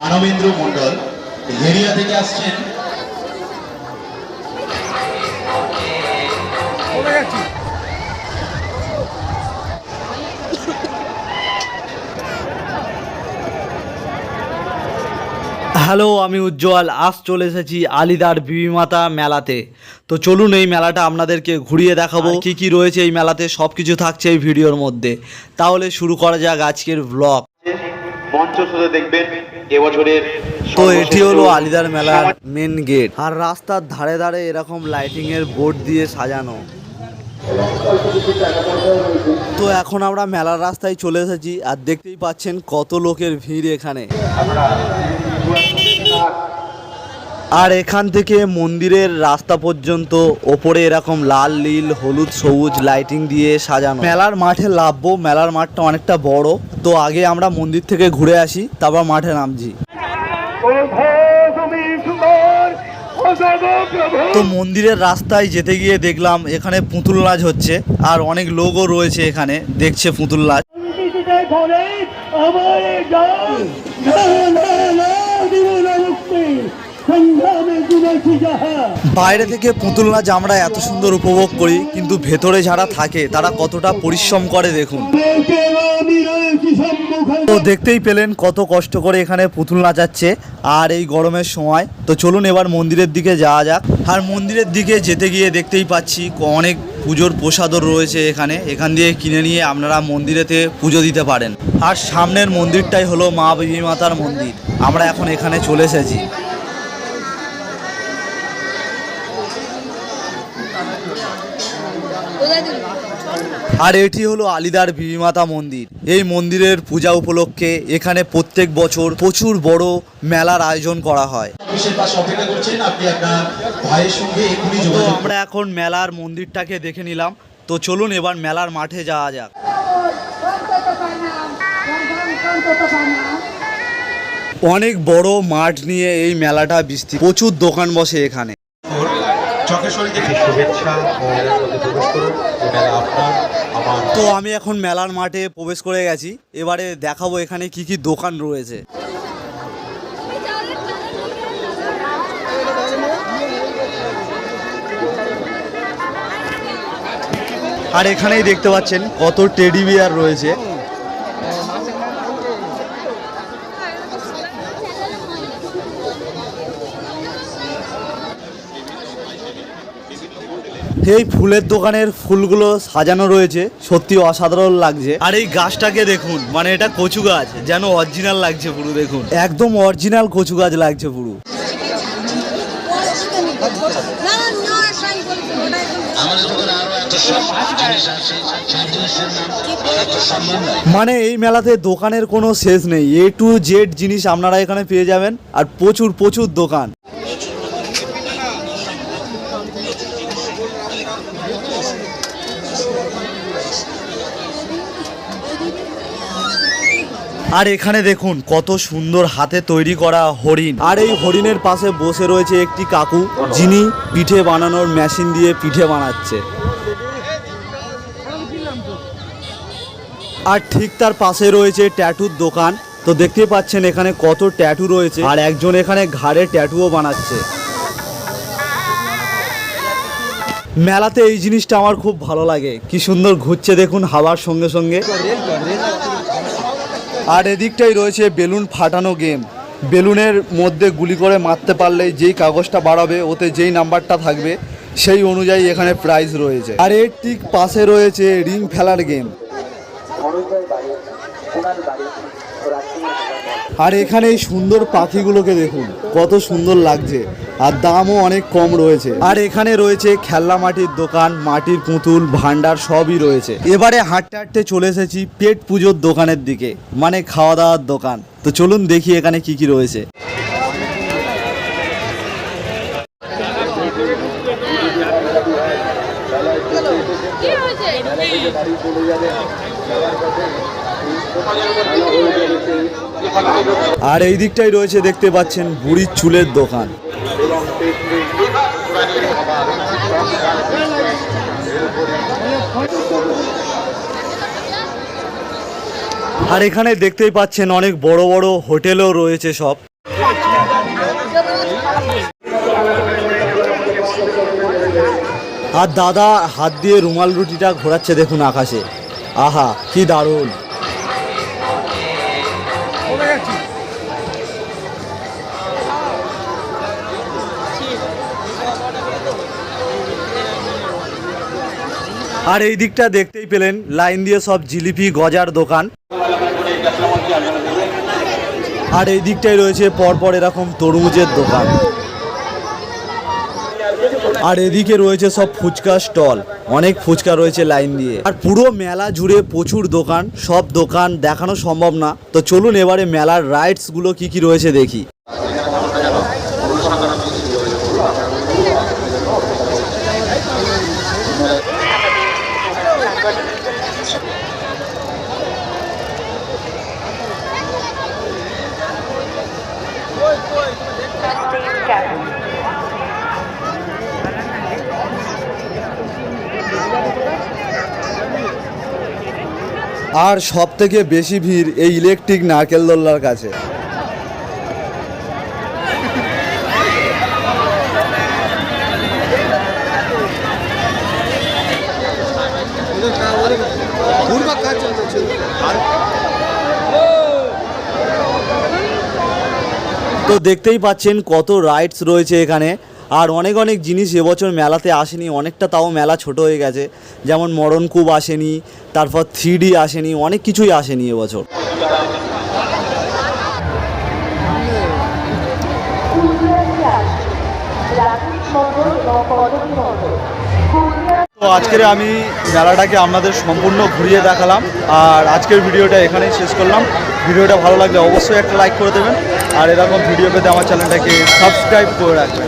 মানবেন্দ্র মন্ডল হেরিয়া থেকে আসছেন। হ্যালো আমি উজ্জ্বল। আজ চলে এসেছি আলিদার বিবিমাতা মেলাতে। তো চলুন এই মেলাটা আপনাদেরকে ঘুরিয়ে দেখাবো। কি কি রয়েছে এই মেলাতে? সব কিছু থাকছে এই ভিডিওর মধ্যে। তাহলে শুরু করা যাক আজকের ব্লগ মঞ্চ শুধু দেখবেন এবছরের তো এটি হলো আলিদার মেলার মেন গেট আর রাস্তার ধারে ধারে এরকম লাইটিং এর বোর্ড দিয়ে সাজানো। তো এখন আমরা মেলার রাস্তায় চলে এসেছি আর দেখতেই পাচ্ছেন কত লোকের ভিড় এখানে। আর এখান থেকে মন্দিরের রাস্তা পর্যন্ত ওপরে এরকম লাল নীল হলুদ সবুজ লাইটিং দিয়ে সাজানো মেলার মাঠে লাভবো মেলার মাঠটা অনেকটা বড় তো আগে আমরা মন্দির থেকে ঘুরে আসি তারপর মাঠে নামছি তো মন্দিরের রাস্তায় যেতে গিয়ে দেখলাম এখানে পুতুল নাচ হচ্ছে আর অনেক লোকও রয়েছে এখানে দেখছে পুতুল নাচ আমার বাইরে থেকে পুতুল নাচ আমরা এত সুন্দর উপভোগ করি, কিন্তু ভেতরে যারা থাকে, তারা কতটা পরিশ্রম করে দেখুন। তো দেখতেই পেলেন কত কষ্ট করে এখানে পুতুল নাচাচ্ছে আর এই গরমের সময়। তো চলুন এবার মন্দিরের দিকে যাওয়া যাক। আর মন্দিরের দিকে যেতে গিয়ে দেখতেই পাচ্ছি অনেক পুজোর প্রসাদও রয়েছে এখানে। এখান দিয়ে কিনে নিয়ে আপনারা মন্দিরেতে পুজো দিতে পারেন। আর সামনের মন্দিরটাই হলো মা বিবি মাতার মন্দির। আমরা এখন এখানে চলে এসেছি। আর এটি হলো আলিদার বিবিমাতা মন্দির। এই মন্দিরের পূজা উপলক্ষে এখানে প্রত্যেক বছর প্রচুর বড় মেলার আয়োজন করা হয়। তো আমরা এখন মেলার মন্দিরটাকে দেখে নিলাম। তো চলুন এবার মেলার মাঠে যাওয়া যাক। অনেক বড় মাঠ নিয়ে এই মেলাটা বিস্তৃত। প্রচুর দোকান বসে এখানে। চকেশ্বরী থেকে শুভেচ্ছা ও প্রবেশ করুন। মেলা আপনার আমার। তো আমি এখন মেলার মাঠে প্রবেশ করে গেছি। এবারে দেখাবো এখানে কি কি দোকান রয়েছে। আর এখানেই দেখতে পাচ্ছেন কত টেডি বিয়ার রয়েছে। এই ফুলের দোকানের ফুলগুলো সাজানো রয়েছে। সত্যি অসাধারণ লাগছে। আর এই গাছটাকে দেখুন মানে এটা কচু গাছ যেন অরিজিনাল লাগছে পুরো দেখুন। একদম অরিজিনাল কচু গাছ লাগছে পুরো। মানে এই মেলাতে দোকানের কোনো শেষ নেই। এ টু জেড জিনিস আপনারা এখানে পেয়ে যাবেন আর প্রচুর প্রচুর দোকান। আর এখানে দেখুন, কত সুন্দর হাতে তৈরি করা হরিণ। আর এই হরিণের পাশে বসে রয়েছে একটি কাকু, যিনি পিঠে বানানোর মেশিন দিয়ে পিঠে বানাচ্ছে। আর ঠিক তার পাশে রয়েছে ট্যাটুর দোকান। তো দেখতে পাচ্ছেন এখানে কত ট্যাটু রয়েছে। আর একজন এখানে ঘাড়ে ট্যাটুও বানাচ্ছে। মেলাতে এই জিনিসটা আমার খুব ভালো লাগে। কি সুন্দর ঘুরছে দেখুন হাওয়ার সঙ্গে সঙ্গে। আর এদিকটাই রয়েছে বেলুন ফাটানো গেম বেলুনের মধ্যে গুলি করে মারতে পারলে যেই কাগজটা বাড়াবে, ওতে যেই নাম্বারটা থাকবে, সেই অনুযায়ী এখানে প্রাইজ রয়েছে। আর এর ঠিক পাশে রয়েছে রিং ফেলার গেম আর এখানে এই সুন্দর পাখিগুলোকে দেখুন, কত সুন্দর লাগছে, আর দামও অনেক কম রয়েছে। আর এখানে রয়েছে খেলনা মাটির দোকান, মাটির পুতুল ভান্ডার সবই রয়েছে। এবারে হাঁটতে হাঁটতে চলে এসেছি পেট পুজোর দোকানের দিকে মানে খাওয়া দাওয়ার দোকান। তো চলুন দেখি এখানে কি কি রয়েছে। আর এই দিকটাই রয়েছে দেখতে পাচ্ছেন বুড়ির চুলের দোকান। আর এখানে দেখতেই পাচ্ছেন অনেক বড় বড় হোটেলও রয়েছে সব। আর দাদা হাত দিয়ে রুমাল রুটিটা ঘোরাচ্ছে দেখুন আকাশে। আহা, কি দারুণ। আর এই দিকটা দেখতেই পেলেন, লাইন দিয়ে সব জিলিপি, গজার দোকান। আর এই দিকটাই রয়েছে পরপর এরকম তরমুজের দোকান। আর এদিকে রয়েছে সব ফুচকা স্টল। অনেক ফুচকা রয়েছে লাইন দিয়ে। আর পুরো মেলা জুড়ে প্রচুর দোকান। সব দোকান দেখানো সম্ভব না। তো চলুন এবারে মেলার রাইডসগুলো কি কি রয়েছে দেখি। আর সব থেকে বেশি ভিড় এই ইলেকট্রিক নারকেল দোল্লার কাছে। তো দেখতেই পাচ্ছেন কত রাইডস রয়েছে এখানে। আর অনেক অনেক জিনিস এবছর মেলাতে আসেনি, অনেকটা তাও মেলা ছোট হয়ে গেছে। যেমন মরণকূপ আসেনি, তারপর থ্রি আসেনি, অনেক কিছুই আসেনি এবছর। তো আজকের আমি মেলাটাকে আপনাদের সম্পূর্ণ ঘুরিয়ে দেখালাম, আর আজকের ভিডিওটা এখানেই শেষ করলাম। ভিডিওটা ভালো লাগলে অবশ্যই একটা লাইক করে দেবেন, আর এরকম ভিডিও পেতে আমার চ্যানেলটাকে সাবস্ক্রাইব করে রাখবেন।